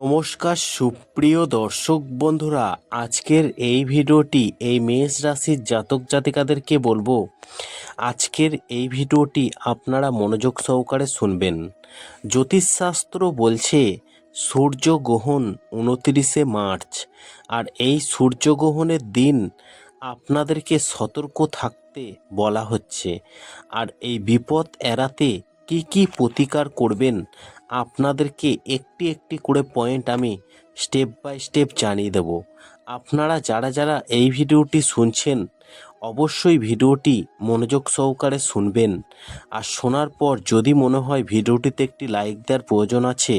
নমস্কার, সুপ্রিয় দর্শক বন্ধুরা, আজকের এই ভিডিওটি এই মেষ রাশির জাতক জাতিকাদেরকে বলব। আজকের এই ভিডিওটি আপনারা মনোযোগ সহকারে শুনবেন। জ্যোতিষশাস্ত্র বলছে সূর্যগ্রহণ উনতিরিশে মার্চ। আর এই সূর্যগ্রহণের দিন আপনাদেরকে সতর্ক থাকতে বলা হচ্ছে। আর এই বিপদ এড়াতে কি কি প্রতিকার করবেন? আপনাদেরকে একটি একটি করে পয়েন্ট আমি স্টেপ বাই স্টেপ জানিয়ে দেব। আপনারা যারা যারা এই ভিডিওটি শুনছেন, অবশ্যই ভিডিওটি মনোযোগ সহকারে শুনবেন। আর শোনার পর যদি মনে হয় ভিডিওটিতে একটি লাইক দেওয়ার প্রয়োজন আছে,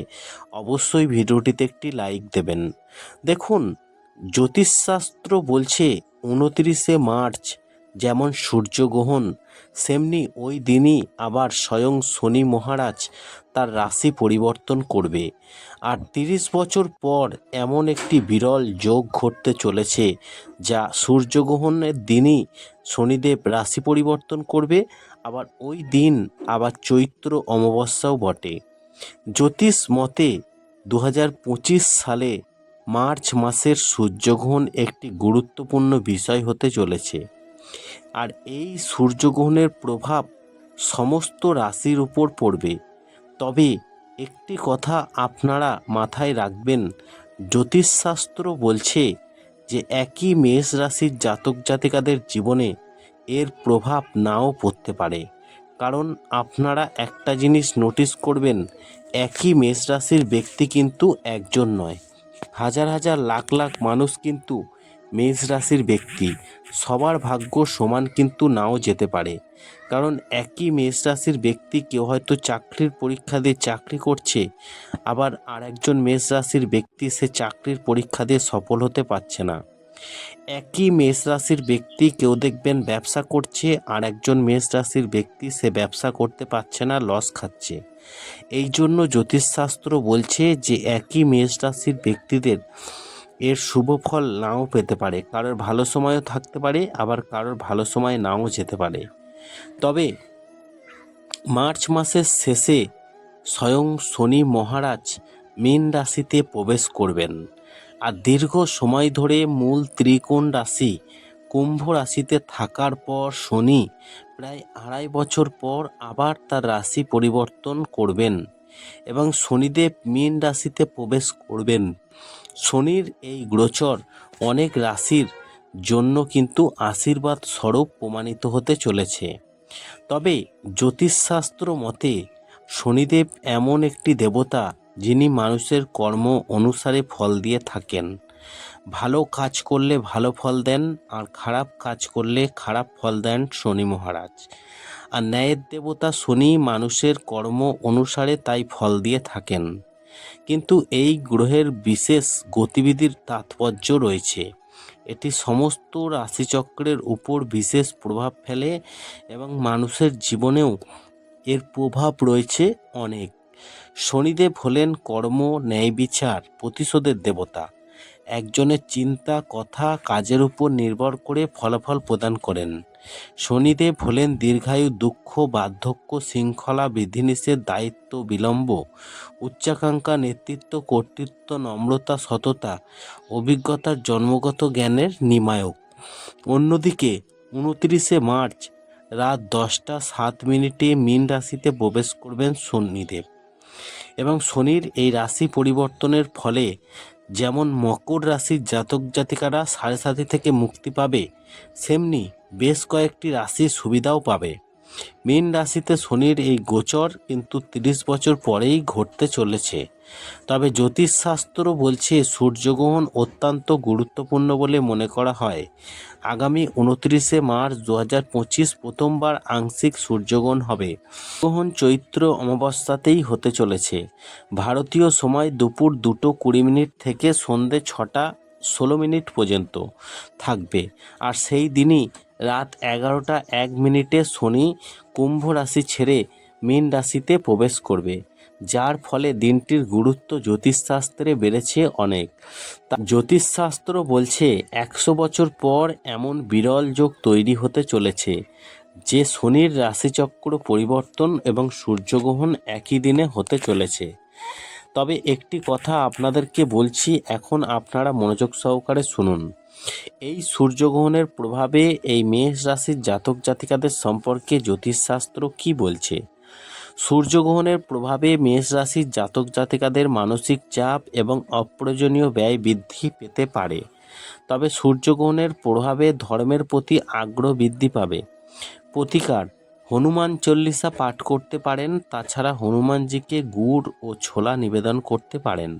অবশ্যই ভিডিওটিতে একটি লাইক দেবেন। দেখুন, জ্যোতিষশাস্ত্র বলছে, উনতিরিশে মার্চ যেমন সূর্যগ্রহণ, সেমনি ওই দিনই আবার স্বয়ং শনি মহারাজ তার রাশি পরিবর্তন করবে। আর তিরিশ বছর পর এমন একটি বিরল যোগ ঘটতে চলেছে, যা সূর্যগ্রহণের দিনই শনিদেব রাশি পরিবর্তন করবে, আবার ওই দিন আবার চৈত্র অমাবস্যাও বটে। জ্যোতিষ মতে দু হাজার পঁচিশ সালে মার্চ মাসের সূর্যগ্রহণ একটি গুরুত্বপূর্ণ বিষয় হতে চলেছে। আর এই সূর্যগ্রহণের প্রভাব সমস্ত রাশির উপর পড়বে। তবে একটি কথা আপনারা মাথায় রাখবেন, জ্যোতিষশাস্ত্র বলছে যে একই মেষ রাশির জাতক জাতিকাদের জীবনে এর প্রভাব নাও পড়তে পারে। কারণ আপনারা একটা জিনিস নোটিস করবেন, একই মেষ রাশির ব্যক্তি কিন্তু একজন নয়। হাজার হাজার লাখ লাখ মানুষ কিন্তু মেষ রাশির ব্যক্তি, সবার ভাগ্য সমান কিন্তু নাও যেতে পারে। কারণ একই মেষ রাশির ব্যক্তি কেউ হয়তো চাকরির পরীক্ষা দিয়ে চাকরি করছে, আবার আর একজন মেষ রাশির ব্যক্তি সে চাকরির পরীক্ষা দিয়ে সফল হতে পারছে না। একই মেষ রাশির ব্যক্তি কেউ দেখবেন ব্যবসা করছে আর একজন মেষ রাশির ব্যক্তি সে ব্যবসা করতে পারছে না, লস খাচ্ছে। এই জন্য জ্যোতিষশাস্ত্র বলছে যে একই মেষ রাশির ব্যক্তিদের এর শুভ ফল নাও পেতে পারে। কারোর ভালো সময়ও থাকতে পারে, আবার কারোর ভালো সময় নাও যেতে পারে। তবে মার্চ মাসের শেষে স্বয়ং শনি মহারাজ মীন রাশিতে প্রবেশ করবেন। আর দীর্ঘ সময় ধরে মূল ত্রিকোণ রাশি কুম্ভ রাশিতে থাকার পর শনি প্রায় আড়াই বছর পর আবার তার রাশি পরিবর্তন করবেন। এবং শনিদেব মীন রাশিতে প্রবেশ করবেন। শনির এই গোচর অনেক রাশির জন্য কিন্তু আশীর্বাদ স্বরূপ প্রমাণিত হতে চলেছে। তবে জ্যোতিষশাস্ত্র মতে শনিদেব এমন একটি দেবতা যিনি মানুষের কর্ম অনুসারে ফল দিয়ে থাকেন। ভালো কাজ করলে ভালো ফল দেন আর খারাপ কাজ করলে খারাপ ফল দেন শনি মহারাজ। আর ন্যায়ের দেবতা শনি মানুষের কর্ম অনুসারে তাই ফল দিয়ে থাকেন। কিন্তু এই গ্রহের বিশেষ গতিবিধির তাৎপর্য রয়েছে। এটি সমস্ত রাশিচক্রের উপর বিশেষ প্রভাব ফেলে এবং মানুষের জীবনেও এর প্রভাব রয়েছে অনেক। শনিদেব হলেন কর্ম, ন্যায় বিচার, প্রতিশোধের দেবতা। একজনের চিন্তা, কথা, কাজের উপর নির্ভর করে ফলাফল প্রদান করেন। শনিদেব হলেন দীর্ঘায়ু, দুঃখ, বার্ধক্য, শৃঙ্খলা, বিধিনিষেধ, দায়িত্ব, বিলম্ব, উচ্চাকাঙ্ক্ষা, নেতৃত্ব, কর্তৃত্ব, নম্রতা, সততা, অভিজ্ঞতার জন্মগত জ্ঞানের নিমায়ক। অন্যদিকে উনত্রিশে মার্চ, রাত দশটা সাত মিনিটে মীন রাশিতে প্রবেশ করবেন শনিদেব। এবং শনির এই রাশি পরিবর্তনের ফলে যেমন মকর রাশির জাতক জাতিকারা সাড়ে সাতি থেকে মুক্তি পাবে, সেমনি বেশ কয়েকটি রাশির সুবিধাও পাবে। মীন রাশিতে শনির এই গোচর কিন্তু তিরিশ বছর পরেই ঘটতে চলেছে। তবে জ্যোতিষশাস্ত্র বলছে সূর্যগ্রহণ অত্যন্ত গুরুত্বপূর্ণ বলে মনে করা হয়। আগামী উনত্রিশে মার্চ দু হাজার পঁচিশ প্রথমবার আংশিক সূর্যগ্রহণ হবে। গ্রহণ চৈত্র অমাবস্যাতেই হতে চলেছে। ভারতীয় সময় দুপুর দুটো কুড়ি মিনিট থেকে সন্ধে ছটা ষোলো মিনিট পর্যন্ত থাকবে। আর সেই দিনই রাত এগারোটা এক মিনিটে শনি কুম্ভ রাশি ছেড়ে মীন রাশিতে প্রবেশ করবে, যার ফলে দিনটির গুরুত্ব জ্যোতিষশাস্ত্রে বেড়েছে অনেক। তা জ্যোতিষশাস্ত্র বলছে, একশো বছর পর এমন বিরল যোগ তৈরি হতে চলেছে, যে শনির রাশিচক্র পরিবর্তন এবং সূর্যগ্রহণ একই দিনে হতে চলেছে। তবে একটি কথা আপনাদেরকে বলছি, এখন আপনারা মনোযোগ সহকারে শুনুন। এই সূর্যগ্রহণের প্রভাবে এই মেষ রাশির জাতক জাতিকাদের সম্পর্কে জ্যোতিষশাস্ত্র কি বলছে? সূর্যগ্রহণের প্রভাবে মেষ রাশির জাতক জাতিকাদের মানসিক চাপ এবং অপ্রয়োজনীয় ব্যয় বৃদ্ধি পেতে পারে। তবে সূর্যগ্রহণের প্রভাবে ধর্মের প্রতি আগ্রহ বৃদ্ধি পাবে। প্রতিকার, হনুমান চল্লিশা পাঠ করতে পারেন, তাছাড়া হনুমানজিকে গুড় ও ছোলা নিবেদন করতে পারেন।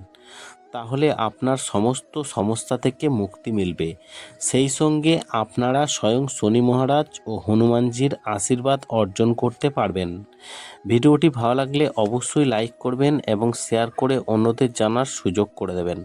তাহলে আপনার সমস্ত সমস্যা থেকে মুক্তি মিলবে। সেই সঙ্গে আপনারা স্বয়ং শনি মহারাজ ও হনুমানজির আশীর্বাদ অর্জন করতে পারবেন। ভিডিওটি ভালো লাগলে অবশ্যই লাইক করবেন এবং শেয়ার করে অন্যদের জানার সুযোগ করে দেবেন।